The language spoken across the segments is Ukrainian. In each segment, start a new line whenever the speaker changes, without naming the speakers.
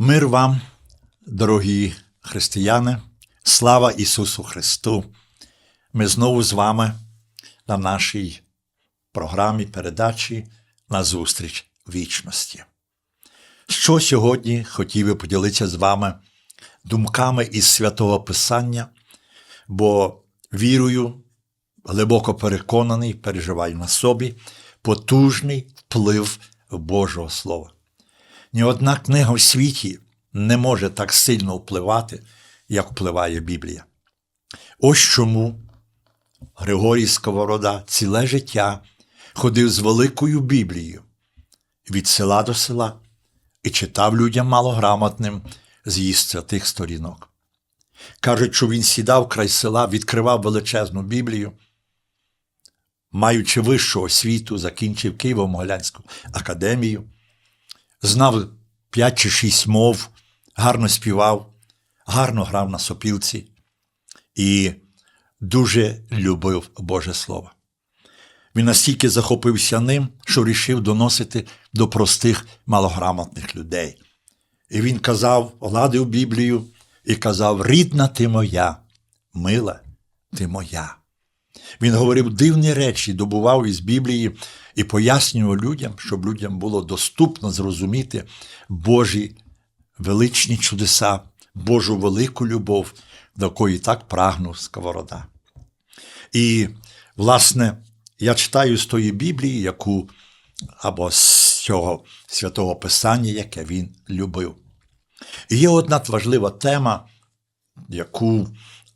Мир вам, дорогі християни, слава Ісусу Христу! Ми знову з вами на нашій програмі передачі на зустріч вічності. Що сьогодні хотів би поділитися з вами думками із святого Писання, бо вірую, глибоко переконаний, переживаю на собі потужний вплив Божого Слова. Ні одна книга в світі не може так сильно впливати, як впливає Біблія. Ось чому Григорій Сковорода ціле життя ходив з великою Біблією від села до села і читав людям малограмотним з її святих сторінок. Кажуть, що він сідав край села, відкривав величезну Біблію, маючи вищу освіту, закінчив Києво-Могилянську академію знав п'ять чи шість мов, гарно співав, гарно грав на сопілці і дуже любив Боже Слово. Він настільки захопився ним, що рішив доносити до простих малограмотних людей. І він казав, гладив Біблію і казав: Рідна ти моя, мила ти моя. Він говорив дивні речі, добував із Біблії і пояснював людям, щоб людям було доступно зрозуміти Божі величні чудеса, Божу велику любов, до якої так прагнув Сковорода. І, власне, я читаю з тої Біблії, яку або з цього святого Писання, яке він любив. І є одна важлива тема, яку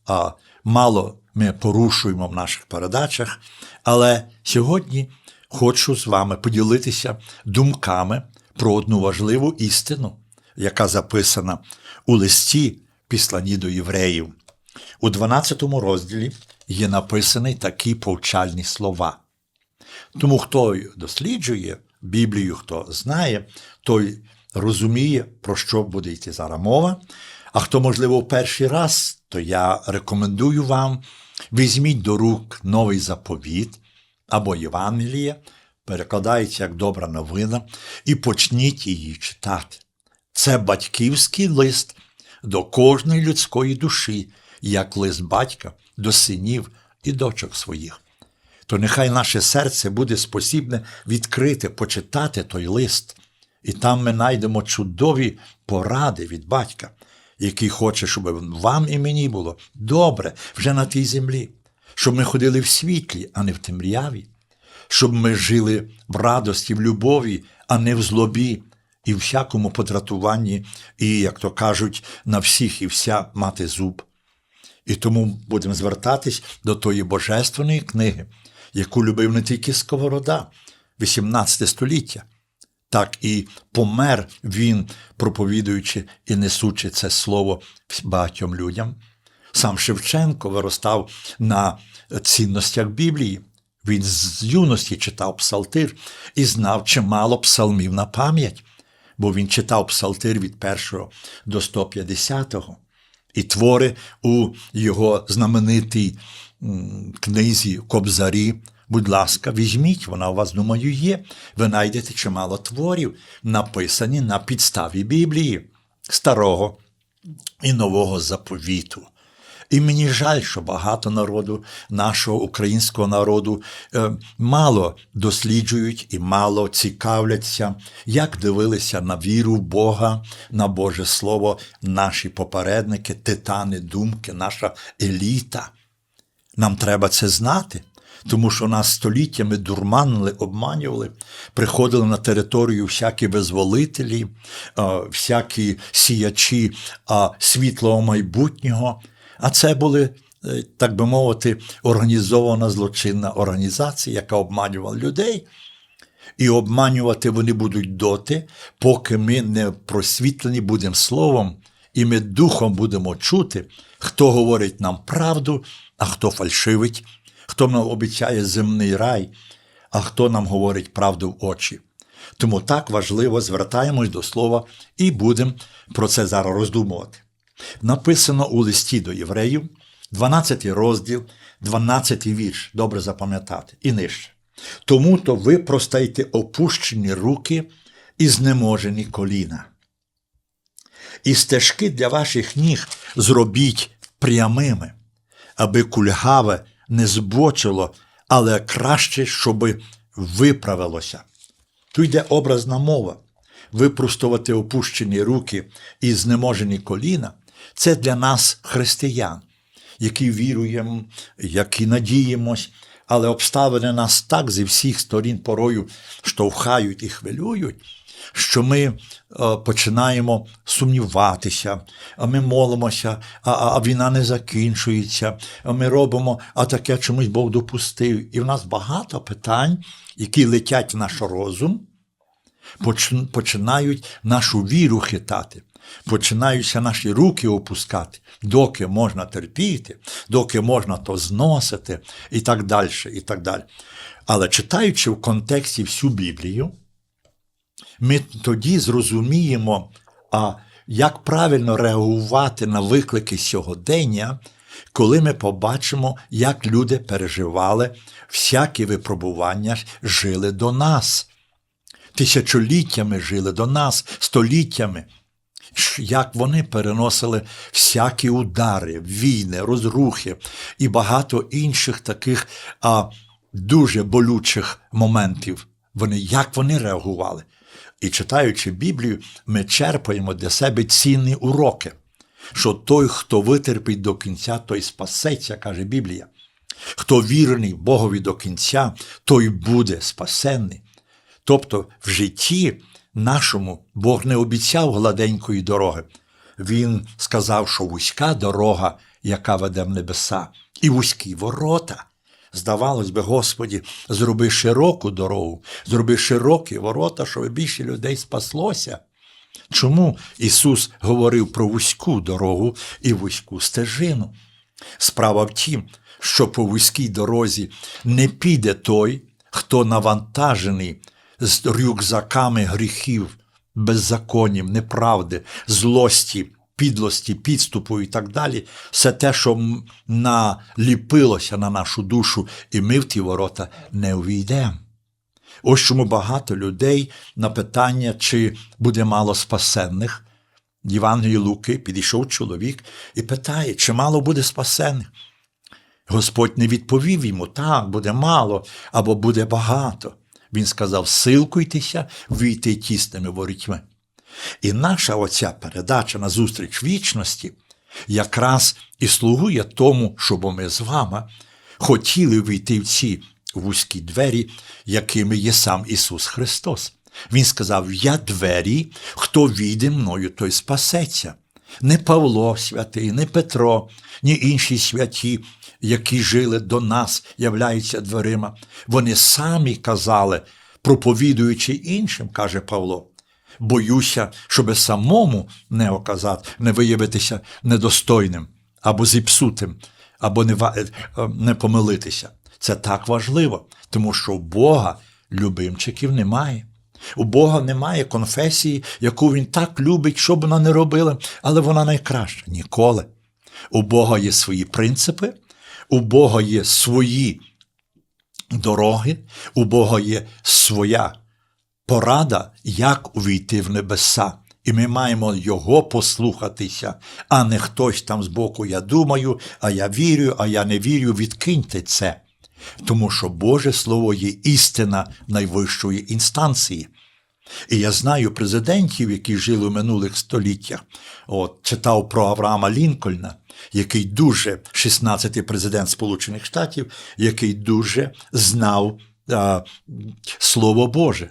а, мало ми порушуємо в наших передачах, але сьогодні хочу з вами поділитися думками про одну важливу істину, яка записана у листі післані до євреїв. У 12 розділі є написані такі повчальні слова. Тому, хто досліджує Біблію, хто знає, той розуміє, про що буде йти зараз мова. А хто, можливо, в перший раз, то я рекомендую вам візьміть до рук новий заповіт або Євангеліє, перекладається як добра новина, і почніть її читати. Це батьківський лист до кожної людської душі, як лист батька до синів і дочок своїх. То нехай наше серце буде спосібне відкрити, почитати той лист, і там ми знайдемо чудові поради від батька, який хоче, щоб вам і мені було добре вже на тій землі, щоб ми ходили в світлі, а не в темряві, щоб ми жили в радості, в любові, а не в злобі, і в всякому подратуванні, і, як то кажуть, на всіх і вся мати зуб. І тому будемо звертатись до тої божественної книги, яку любив не тільки Сковорода, 18 століття. Так і помер він, проповідуючи і несучи це слово багатьом людям. Сам Шевченко виростав на цінностях Біблії. Він з юності читав псалтир і знав чимало псалмів на пам'ять, бо він читав псалтир від 1 до 150 і твори у його знаменитій книзі Кобзарі. Будь ласка, візьміть, вона у вас, думаю, є. Ви знайдете чимало творів, написані на підставі Біблії, старого і нового заповіту. І мені жаль, що багато народу, нашого українського народу, е, мало досліджують і мало цікавляться, як дивилися на віру Бога, на Боже Слово, наші попередники, титани, думки, наша еліта. Нам треба це знати. Тому що нас століттями дурманили, обманювали, приходили на територію всякі визволителі, всякі сіячі світлого майбутнього. А це були, е, так би мовити, організована злочинна організація, яка обманювала людей. І обманювати вони будуть доти, поки ми не просвітлені будемо словом, і ми духом будемо чути, хто говорить нам правду, а хто фальшивить, хто нам обіцяє земний рай, а хто нам говорить правду в очі. Тому так важливо звертаємось до слова і будемо про це зараз роздумувати написано у листі до євреїв, 12 розділ, 12 вірш, добре запам'ятати, і нижче. Тому то ви простаєте опущені руки і знеможені коліна. і стежки для ваших ніг зробіть прямими, аби кульгаве не збочило, але краще, щоби виправилося. Тут йде образна мова. Випростувати опущені руки і знеможені коліна це для нас християн, які віруємо, які надіємось, але обставини нас так зі всіх сторін порою штовхають і хвилюють, що ми е, починаємо сумніватися, а ми молимося, а, а, війна не закінчується, а ми робимо, а таке чомусь Бог допустив. І в нас багато питань, які летять в наш розум починають нашу віру хитати, починаються наші руки опускати, доки можна терпіти, доки можна то зносити, і так далі. і так далі. Але читаючи в контексті всю Біблію, ми тоді зрозуміємо, а як правильно реагувати на виклики сьогодення, коли ми побачимо, як люди переживали всякі випробування, жили до нас тисячоліттями жили до нас, століттями. Як вони переносили всякі удари, війни, розрухи і багато інших таких а, дуже болючих моментів. Вони, як вони реагували? І читаючи Біблію, ми черпаємо для себе цінні уроки, що той, хто витерпить до кінця, той спасеться, каже Біблія. Хто вірний Богові до кінця, той буде спасенний. Тобто в житті нашому Бог не обіцяв гладенької дороги. Він сказав, що вузька дорога, яка веде в небеса, і вузькі ворота. Здавалось би, Господі, зроби широку дорогу, зроби широкі ворота, щоб більше людей спаслося. Чому Ісус говорив про вузьку дорогу і вузьку стежину? Справа в тім, що по вузькій дорозі не піде той, хто навантажений з рюкзаками гріхів, беззаконів, неправди, злості, підлості, підступу і так далі, все те, що наліпилося на нашу душу, і ми в ті ворота не увійдемо. Ось чому багато людей на питання, чи буде мало спасенних, Євангелії Луки підійшов чоловік і питає, чи мало буде спасенних. Господь не відповів йому, так, буде мало або буде багато. Він сказав: силкуйтеся війти тісними ворітьми. І наша оця передача на зустріч вічності якраз і слугує тому, щоб ми з вами хотіли війти в ці вузькі двері, якими є сам Ісус Христос. Він сказав: Я двері, хто війде мною, той спасеться. Не Павло святий, не Петро, ні інші святі, які жили до нас, являються дверима. Вони самі казали, проповідуючи іншим, каже Павло. Боюся, щоби самому не оказати, не виявитися недостойним або зіпсутим, або не, е, не помилитися. Це так важливо, тому що у Бога любимчиків немає. У Бога немає конфесії, яку він так любить, що б вона не робила, але вона найкраща ніколи. У Бога є свої принципи, у Бога є свої дороги, у Бога є своя порада, як увійти в небеса. І ми маємо його послухатися, а не хтось там збоку, я думаю, а я вірю, а я не вірю, відкиньте це. Тому що Боже Слово є істина найвищої інстанції. І я знаю президентів, які жили в минулих століттях. От, читав про Авраама Лінкольна, який дуже, 16-й президент Сполучених Штатів, який дуже знав а, Слово Боже.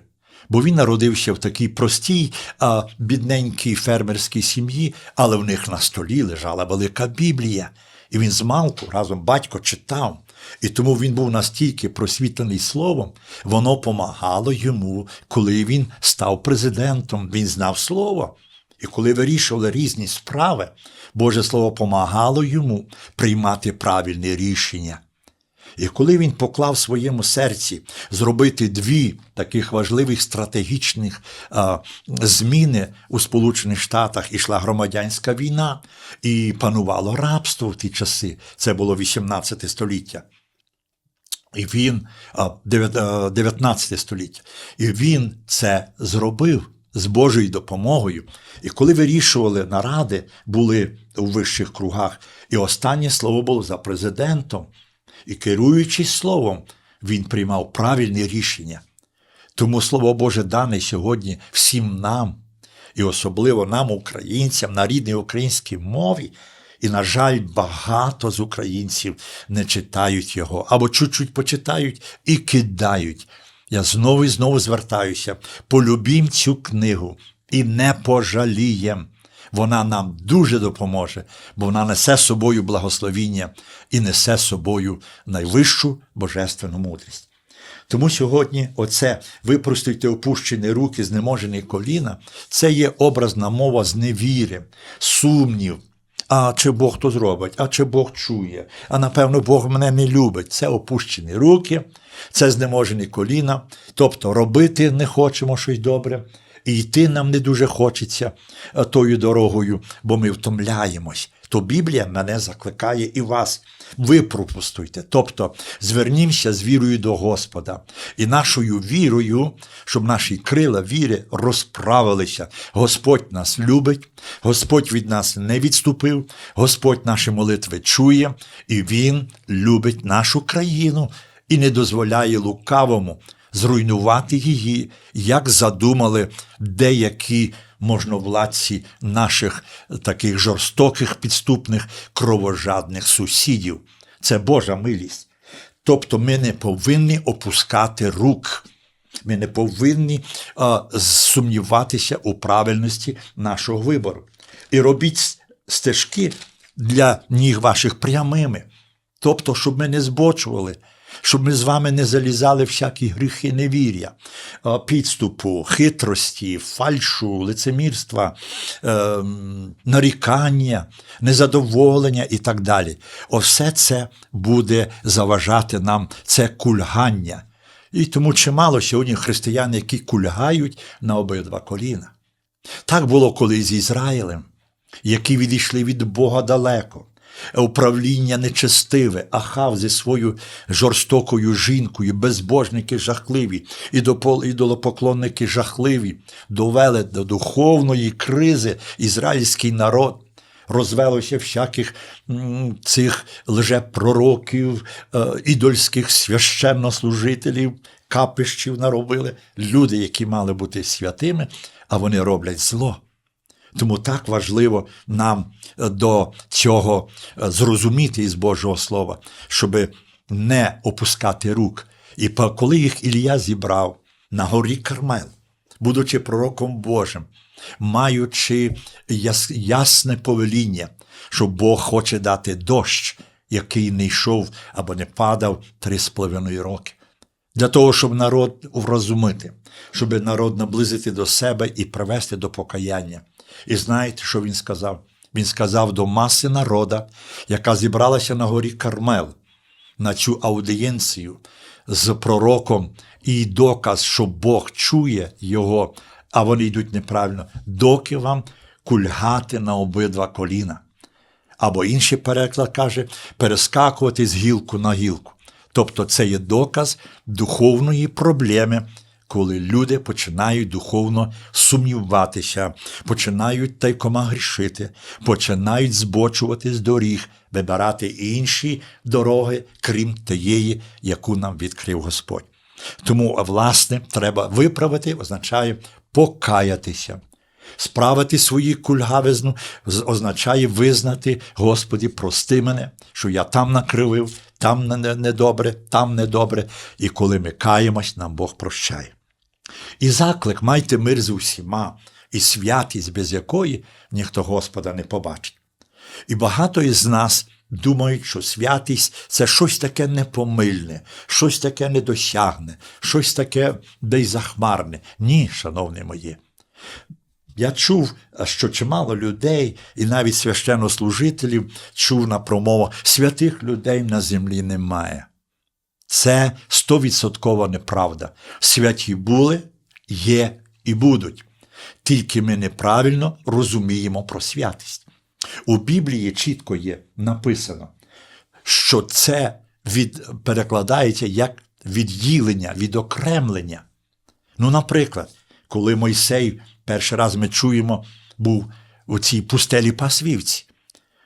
Бо він народився в такій простій, а, бідненькій фермерській сім'ї, але в них на столі лежала велика Біблія. І він з малку разом батько читав. І тому він був настільки просвітлений словом, воно помагало йому, коли він став президентом. Він знав слово. І коли вирішували різні справи, Боже Слово помагало йому приймати правильні рішення. І коли він поклав в своєму серці зробити дві таких важливих стратегічних а, зміни у Сполучених Штатах, ішла громадянська війна, і панувало рабство в ті часи. Це було 18 століття. І він а, дев'ят- а, 19 століття. І він це зробив. з Божою допомогою, і коли вирішували наради, були у вищих кругах, і останнє слово було за президентом, і керуючись словом, він приймав правильні рішення. Тому Слово Боже дане сьогодні всім нам, і особливо нам, українцям, на рідній українській мові. І, на жаль, багато з українців не читають його або чуть-чуть почитають і кидають. Я знову і знову звертаюся. Полюбім цю книгу і не пожалієм. Вона нам дуже допоможе, бо вона несе з собою благословіння і несе з собою найвищу божественну мудрість. Тому сьогодні оце випростуйте опущені руки, знеможені коліна, це є образна мова зневіри, сумнів. А чи Бог то зробить, а чи Бог чує, а напевно Бог мене не любить. Це опущені руки, це знеможені коліна, тобто робити не хочемо щось добре, і йти нам не дуже хочеться е, тою дорогою, бо ми втомляємось. То Біблія мене закликає і вас. Ви пропустуйте. Тобто звернімося з вірою до Господа і нашою вірою, щоб наші крила віри розправилися. Господь нас любить, Господь від нас не відступив, Господь наші молитви чує, і Він любить нашу країну і не дозволяє лукавому зруйнувати її, як задумали деякі можновладці наших таких жорстоких, підступних, кровожадних сусідів. Це Божа милість. Тобто ми не повинні опускати рук. Ми не повинні а, сумніватися у правильності нашого вибору. І робіть стежки для ніг ваших прямими. Тобто, щоб ми не збочували, щоб ми з вами не залізали всякі гріхи невір'я, підступу, хитрості, фальшу, лицемірства, е, нарікання, незадоволення і так далі. Осе це буде заважати нам це кульгання. І тому чимало сьогодні християн, які кульгають на обидва коліна. Так було колись з Ізраїлем, які відійшли від Бога далеко. Управління нечестиве, Ахав зі своєю жорстокою жінкою, безбожники жахливі, ідолопоклонники жахливі, довели до духовної кризи ізраїльський народ. Розвелося всяких цих лжепророків, е, ідольських священнослужителів, капищів наробили, люди, які мали бути святими, а вони роблять зло. Тому так важливо нам до цього зрозуміти із Божого Слова, щоб не опускати рук. І коли їх Ілія зібрав на горі Кармел, будучи пророком Божим, маючи ясне повеління, що Бог хоче дати дощ, який не йшов або не падав три з половиною роки. Для того, щоб народ врозумити, щоб народ наблизити до себе і привести до покаяння. І знаєте, що він сказав? Він сказав до маси народа, яка зібралася на горі Кармел, на цю аудієнцію з пророком, і доказ, що Бог чує його, а вони йдуть неправильно, доки вам кульгати на обидва коліна. Або інший переклад каже, перескакувати з гілку на гілку. Тобто це є доказ духовної проблеми, коли люди починають духовно сумніватися, починають тайкома грішити, починають збочувати з доріг, вибирати інші дороги, крім тієї, яку нам відкрив Господь. Тому, власне, треба виправити, означає покаятися. Справити свої кульгавизну означає визнати, Господі, прости мене, що я там накривив, там недобре, там недобре. І коли ми каємось, нам Бог прощає. І заклик майте мир з усіма, і святість, без якої ніхто Господа не побачить. І багато із нас думають, що святість це щось таке непомильне, щось таке недосягне, щось таке десь захмарне. Ні, шановні мої. Я чув, що чимало людей, і навіть священнослужителів чув на промовах, святих людей на землі немає. Це стовідсоткова неправда. Святі були, є і будуть. Тільки ми неправильно розуміємо про святість. У Біблії чітко є написано, що це від, перекладається як відділення, відокремлення. Ну, наприклад, коли Мойсей перший раз ми чуємо, був у цій пустелі пасвівці.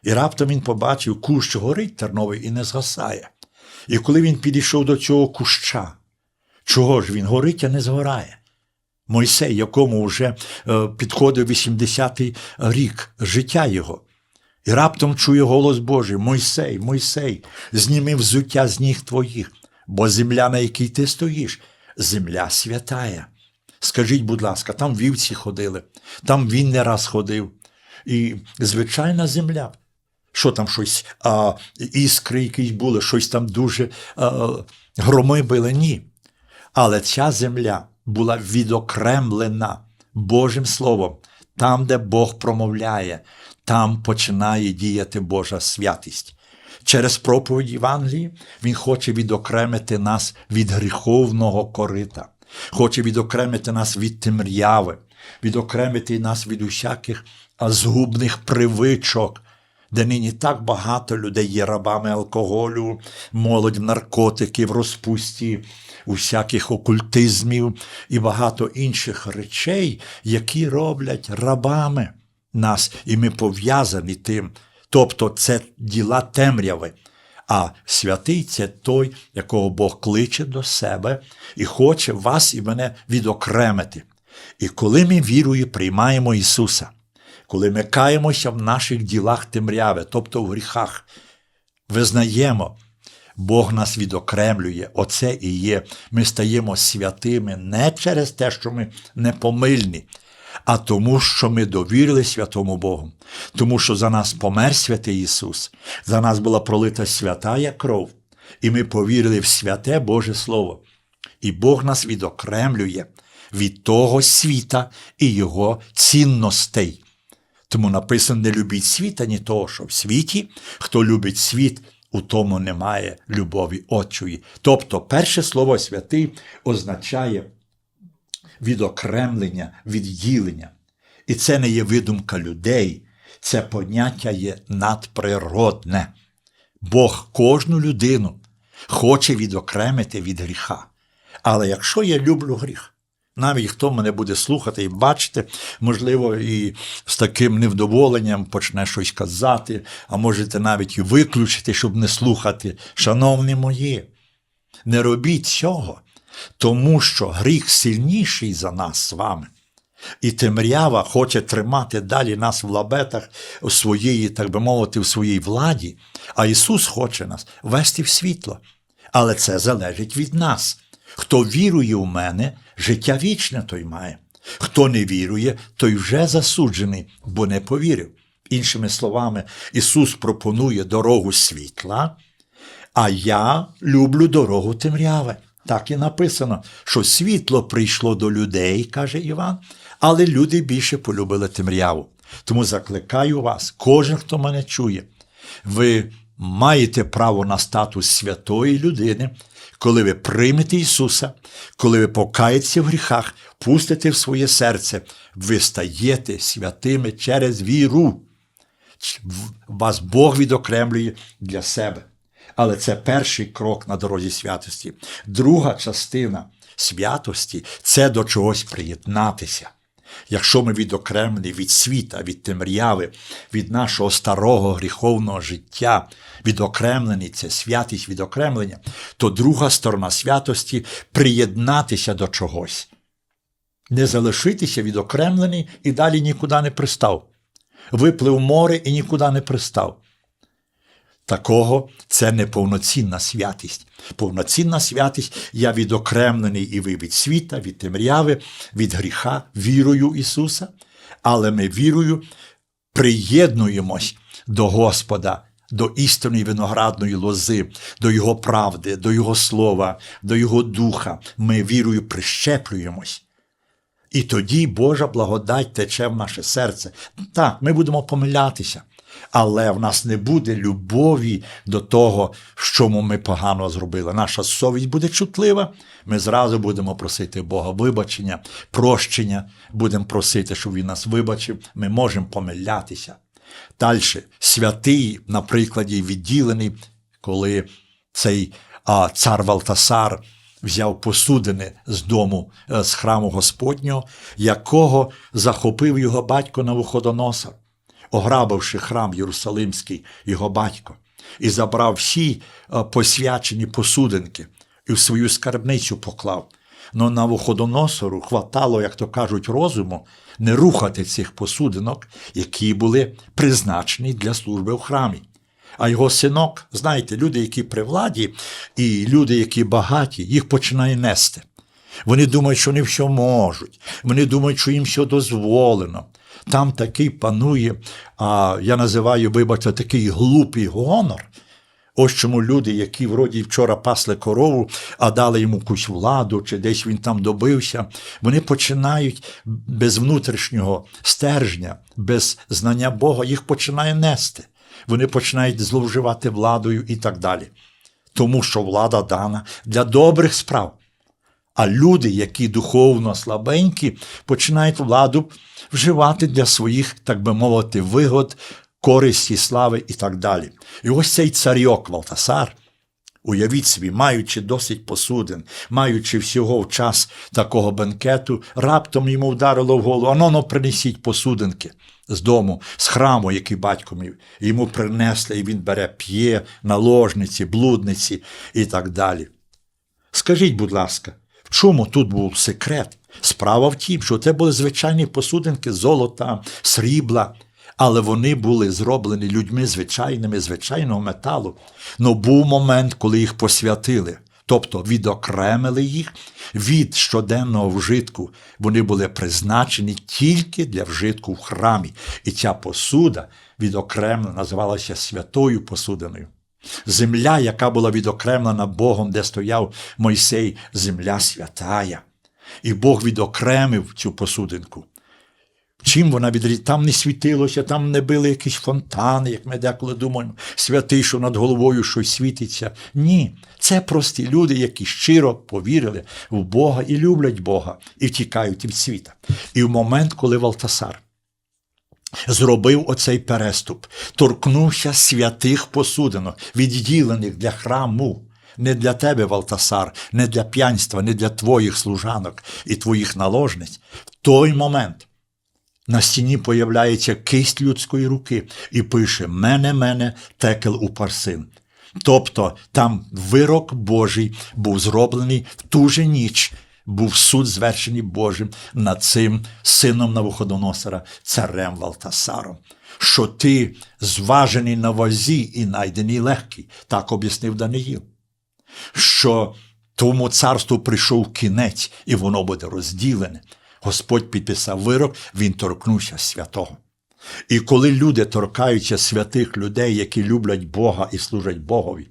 І раптом він побачив, кущ горить терновий і не згасає. І коли він підійшов до цього куща, чого ж він горить, а не згорає? Мойсей, якому вже е, підходив 80-й рік життя його. І раптом чує голос Божий: Мойсей, Мойсей, зніми взуття з ніг твоїх, бо земля, на якій ти стоїш, земля святая. Скажіть, будь ласка, там вівці ходили, там він не раз ходив. І звичайна земля. Що там щось, а, іскри якісь були, щось там дуже а, громи били? Ні. Але ця земля була відокремлена Божим Словом. Там, де Бог промовляє, там починає діяти Божа святість. Через проповідь Євангелії Він хоче відокремити нас від гріховного корита, хоче відокремити нас від темряви, відокремити нас від усяких згубних привичок, де нині так багато людей є рабами алкоголю, молодь наркотиків, розпусті, усяких окультизмів і багато інших речей, які роблять рабами нас, і ми пов'язані тим. Тобто це діла темряви. А святий це той, якого Бог кличе до себе і хоче вас і мене відокремити. І коли ми вірою приймаємо Ісуса, коли ми каємося в наших ділах темряви, тобто в гріхах, визнаємо, Бог нас відокремлює, оце і є. Ми стаємо святими не через те, що ми непомильні, а тому, що ми довірили святому Богу, тому що за нас помер святий Ісус, за нас була пролита святая кров, і ми повірили в святе Боже Слово. І Бог нас відокремлює від того світа і його цінностей. Тому написано: не любіть світа, ні того, що в світі, хто любить світ, у тому немає любові Отчої. Тобто, перше слово святий означає відокремлення, відділення. І це не є видумка людей, це поняття є надприродне. Бог кожну людину хоче відокремити від гріха. Але якщо я люблю гріх, навіть хто мене буде слухати і бачити, можливо, і з таким невдоволенням почне щось казати, а можете навіть і виключити, щоб не слухати. Шановні мої, не робіть цього, тому що гріх сильніший за нас з вами. І темрява хоче тримати далі нас в лабетах у своєї, так би мовити, в своїй владі, а Ісус хоче нас вести в світло. Але це залежить від нас. Хто вірує у мене, життя вічне той має. Хто не вірує, той вже засуджений, бо не повірив. Іншими словами, Ісус пропонує дорогу світла, а я люблю дорогу темряви. Так і написано, що світло прийшло до людей, каже Іван, але люди більше полюбили темряву. Тому закликаю вас, кожен, хто мене чує, ви маєте право на статус святої людини, коли ви приймете Ісуса, коли ви покаєтеся в гріхах, пустите в своє серце, ви стаєте святими через віру. Вас Бог відокремлює для себе. Але це перший крок на дорозі святості. Друга частина святості це до чогось приєднатися. Якщо ми відокремлені від світа, від темряви, від нашого старого гріховного життя, відокремлені це святість відокремлення, то друга сторона святості приєднатися до чогось. Не залишитися відокремлений і далі нікуди не пристав. Виплив море і нікуди не пристав. Такого це не повноцінна святість. Повноцінна святість я відокремлений і ви від світа, від темряви, від гріха, вірою Ісуса, але ми вірою приєднуємось до Господа, до істинної виноградної лози, до Його правди, до Його слова, до Його духа. Ми вірою прищеплюємось. І тоді Божа благодать тече в наше серце. Так, ми будемо помилятися але в нас не буде любові до того, що ми погано зробили. Наша совість буде чутлива. Ми зразу будемо просити Бога вибачення, прощення, будемо просити, щоб Він нас вибачив. Ми можемо помилятися. Далі, святий, на прикладі, відділений, коли цей а, цар Валтасар взяв посудини з дому, е, з храму Господнього, якого захопив його батько Навуходоносор, ограбивши храм Єрусалимський, його батько, і забрав всі е, посвячені посудинки і в свою скарбницю поклав. Но Навуходоносору хватало, як то кажуть, розуму не рухати цих посудинок, які були призначені для служби в храмі. А його синок, знаєте, люди, які при владі, і люди, які багаті, їх починає нести. Вони думають, що вони все можуть. Вони думають, що їм все дозволено. Там такий панує, а я називаю, вибачте, такий глупий гонор. Ось чому люди, які вроді вчора пасли корову, а дали йому якусь владу, чи десь він там добився, вони починають без внутрішнього стержня, без знання Бога, їх починає нести. Вони починають зловживати владою і так далі. Тому що влада дана для добрих справ. А люди, які духовно слабенькі, починають владу вживати для своїх, так би мовити, вигод, користі, слави і так далі. І ось цей царьок Валтасар, уявіть собі, маючи досить посудин, маючи всього в час такого бенкету, раптом йому вдарило в голову, аноно принесіть посудинки з дому, з храму, який батько мій. Йому принесли, і він бере п'є, наложниці, блудниці і так далі. Скажіть, будь ласка, чому тут був секрет? Справа в тім, що це були звичайні посудинки золота, срібла, але вони були зроблені людьми звичайними, звичайного металу. Но був момент, коли їх посвятили, тобто відокремили їх від щоденного вжитку. Вони були призначені тільки для вжитку в храмі. І ця посуда відокремлена називалася святою посудиною. Земля, яка була відокремлена Богом, де стояв Мойсей, земля святая. І Бог відокремив цю посудинку. Чим вона відрізняється? Там не світилося, там не били якісь фонтани, як ми деколи думаємо, святий, що над головою щось світиться. Ні, це прості люди, які щиро повірили в Бога і люблять Бога, і втікають від світа. І в момент, коли Валтасар зробив оцей переступ, торкнувся святих посудинок, відділених для храму. Не для тебе, Валтасар, не для п'янства, не для твоїх служанок і твоїх наложниць. В той момент на стіні появляється кисть людської руки і пише Мене, мене, текел у парсин. Тобто там вирок Божий був зроблений в ту же ніч, був суд звершений Божим над цим сином Навуходоносора, царем Валтасаром. Що ти зважений на вазі і найдений легкий, так об'яснив Даниїл. Що тому царству прийшов кінець, і воно буде розділене. Господь підписав вирок, він торкнувся святого. І коли люди торкаються святих людей, які люблять Бога і служать Богові,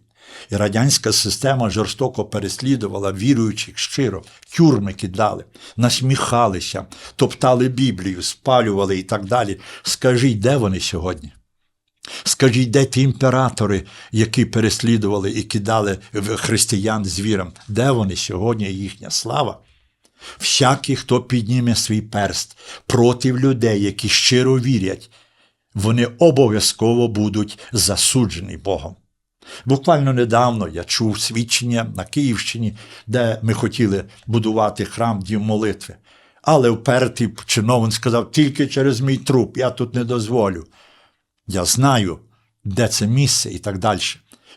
і радянська система жорстоко переслідувала віруючих щиро, тюрми кидали, насміхалися, топтали Біблію, спалювали і так далі. Скажіть, де вони сьогодні? Скажіть, де ті імператори, які переслідували і кидали християн звірам? Де вони сьогодні їхня слава? Всякий, хто підніме свій перст проти людей, які щиро вірять, вони обов'язково будуть засуджені Богом. Буквально недавно я чув свідчення на Київщині, де ми хотіли будувати храм дім молитви. Але впертий чиновник сказав, тільки через мій труп, я тут не дозволю. Я знаю, де це місце і так далі.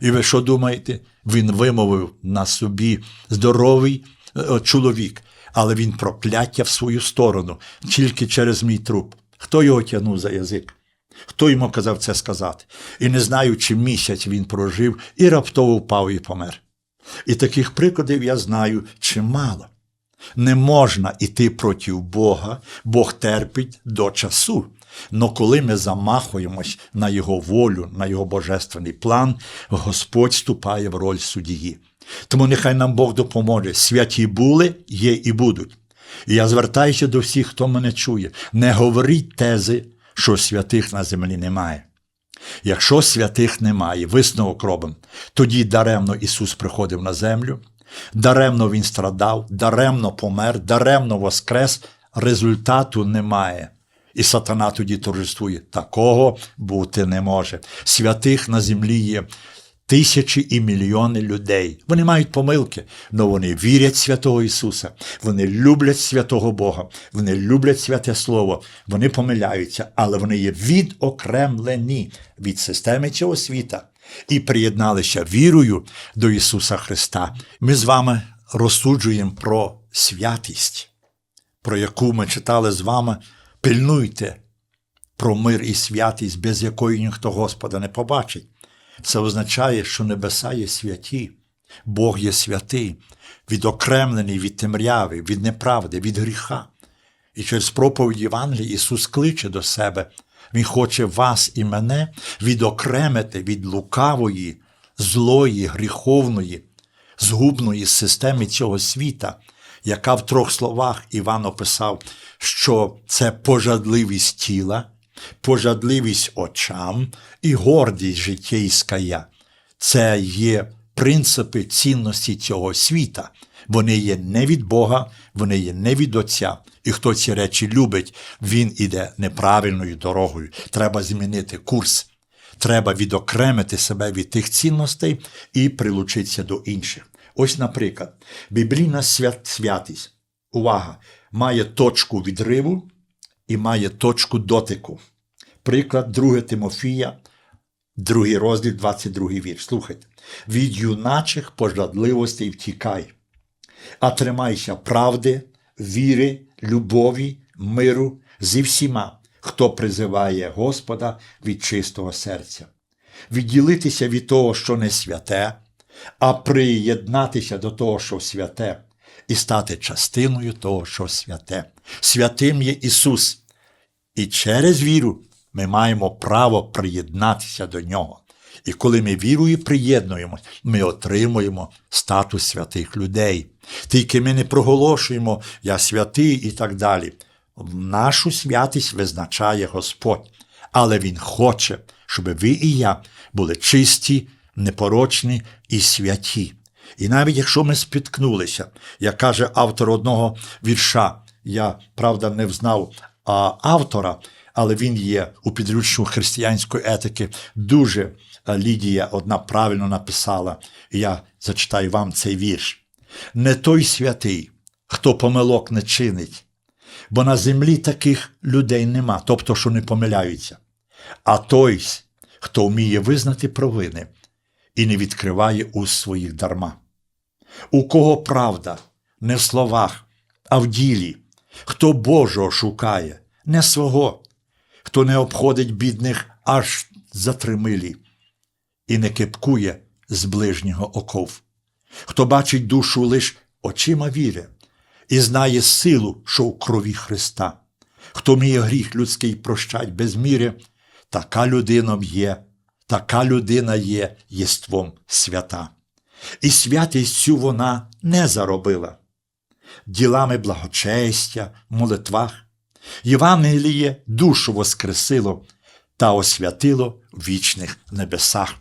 І ви що думаєте? Він вимовив на собі здоровий е, чоловік, але він прокляття в свою сторону, тільки через мій труп. Хто його тягнув за язик? Хто йому казав це сказати? І не знаю, чи місяць він прожив і раптово впав і помер. І таких прикладів я знаю чимало. Не можна йти проти Бога, Бог терпить до часу. Но коли ми замахуємось на Його волю, на Його божественний план, Господь вступає в роль судії. Тому нехай нам Бог допоможе. Святі були, є і будуть. І я звертаюся до всіх, хто мене чує. Не говоріть тези, що святих на землі немає. Якщо святих немає, висновок робимо, тоді даремно Ісус приходив на землю, даремно Він страдав, даремно помер, даремно воскрес, результату немає. І сатана тоді торжествує. Такого бути не може. Святих на землі є тисячі і мільйони людей. Вони мають помилки, але вони вірять в святого Ісуса, вони люблять святого Бога, вони люблять святе Слово, вони помиляються, але вони є відокремлені від системи цього світа і приєдналися вірою до Ісуса Христа. Ми з вами розсуджуємо про святість, про яку ми читали з вами. Пильнуйте про мир і святість, без якої ніхто Господа не побачить. Це означає, що небеса є святі, Бог є святий, відокремлений від темряви, від неправди, від гріха. І через проповідь Євангелії Ісус кличе до себе. Він хоче вас і мене відокремити від лукавої, злої, гріховної, згубної системи цього світа, яка в трьох словах Іван описав, що це пожадливість тіла, пожадливість очам і гордість життєйська я. Це є принципи цінності цього світа. Вони є не від Бога, вони є не від Отця. І хто ці речі любить, він іде неправильною дорогою. Треба змінити курс. Треба відокремити себе від тих цінностей і прилучитися до інших. Ось, наприклад, біблійна свят, святість, увага, має точку відриву і має точку дотику. Приклад 2 Тимофія, другий розділ, 22 вірш. Слухайте. Від юначих пожадливостей втікай, а тримайся правди, віри, любові, миру зі всіма, хто призиває Господа від чистого серця. Відділитися від того, що не святе, а приєднатися до того, що святе, і стати частиною того, що святе. Святим є Ісус. І через віру ми маємо право приєднатися до Нього. І коли ми вірою приєднуємось, ми отримуємо статус святих людей. Тільки ми не проголошуємо Я святий і так далі. Нашу святість визначає Господь, але Він хоче, щоб ви і я були чисті, непорочні і святі. І навіть якщо ми спіткнулися, як каже автор одного вірша, я правда не взнав а, автора, але він є у підручнику християнської етики. Дуже Лідія одна правильно написала, я зачитаю вам цей вірш. Не той святий, хто помилок не чинить, бо на землі таких людей нема, тобто, що не помиляються, а той, хто вміє визнати провини і не відкриває уст своїх дарма. У кого правда не в словах, а в ділі, хто Божого шукає, не свого, хто не обходить бідних аж за три милі і не кипкує з ближнього оков, хто бачить душу лиш очима віри і знає силу, що в крові Христа, хто вміє гріх людський прощать без міри, така людина є, така людина є єством свята. І святість цю вона не заробила. Ділами благочестя, молитвах, Євангеліє душу воскресило та освятило в вічних небесах.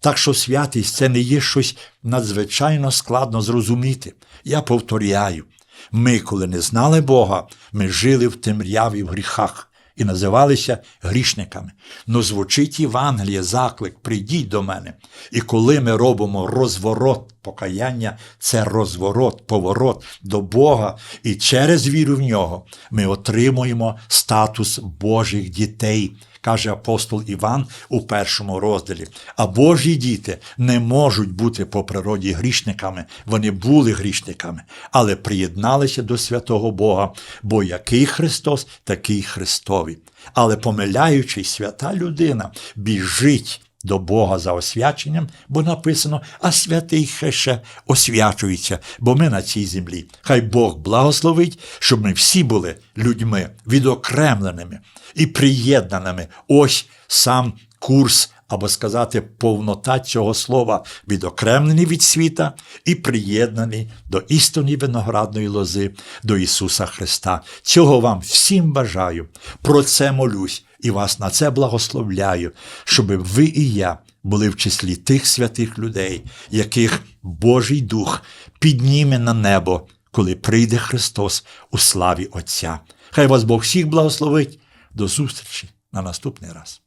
Так що святість це не є щось надзвичайно складно зрозуміти. Я повторяю, ми, коли не знали Бога, ми жили в темряві в гріхах і називалися грішниками. Но звучить Євангеліє, заклик, прийдіть до мене. І коли ми робимо розворот покаяння, це розворот, поворот до Бога, і через віру в нього ми отримуємо статус Божих дітей. Каже апостол Іван у першому розділі. А Божі діти не можуть бути по природі грішниками, вони були грішниками, але приєдналися до святого Бога, бо який Христос, такий Христові. Але помиляючись, свята людина біжить до Бога за освяченням, бо написано, а святий хай освячується, бо ми на цій землі. Хай Бог благословить, щоб ми всі були людьми відокремленими і приєднаними. Ось сам курс. Або сказати, повнота цього слова відокремлений від світа і приєднаний до істинної виноградної лози, до Ісуса Христа. Цього вам всім бажаю. Про це молюсь і вас на це благословляю, щоб ви і я були в числі тих святих людей, яких Божий Дух підніме на небо, коли прийде Христос у славі Отця. Хай вас Бог всіх благословить. До зустрічі на наступний раз.